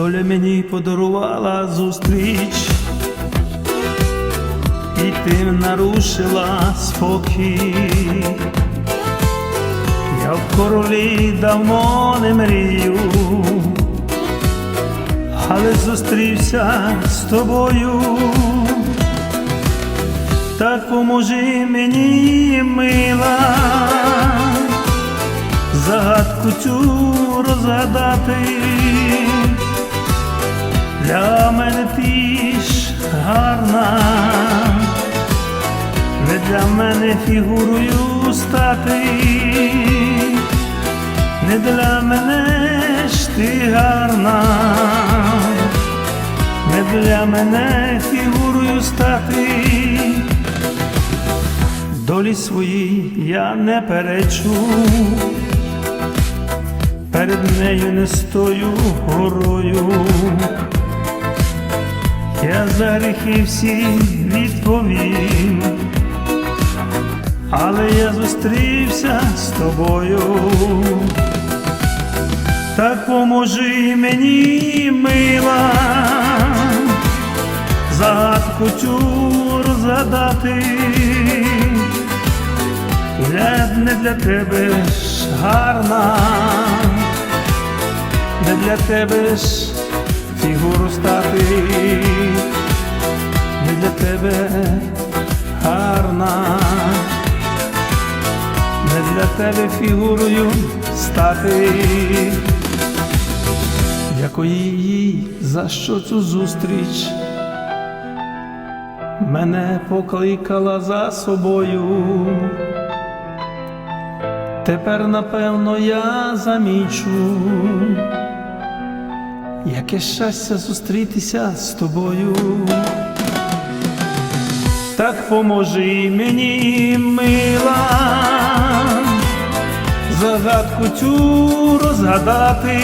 Доля мені подарувала зустріч, і тим нарушила спокій. Королі давно не мрію, але зустрівся з тобою. Так поможи мені, мила, загадку цю розгадати. Для мене ти ж гарна, не для мене фігурою стати, для мене фігурою стати, долі свої я не перечу. Перед нею не стою горою, я за гріхи всі відповім, але я зустрівся з тобою, так поможи мені, мила, загадку цю розгадати, я не для тебе ж гарна, не для тебе ж фігуру стати, не для тебе гарна, не для тебе фігурою стати. Дякую їй за що цю зустріч мене покликала за собою. Тепер, напевно, я замічу, яке щастя зустрітися з тобою. Так поможи мені, мила, загадку цю розгадати.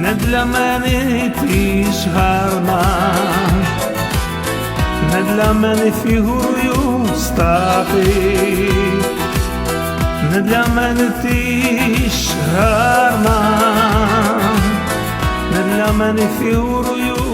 Не для мене ти ж гарна, не для мене фігурою стати, не для мене ти ж гарна, не для мене фігурою.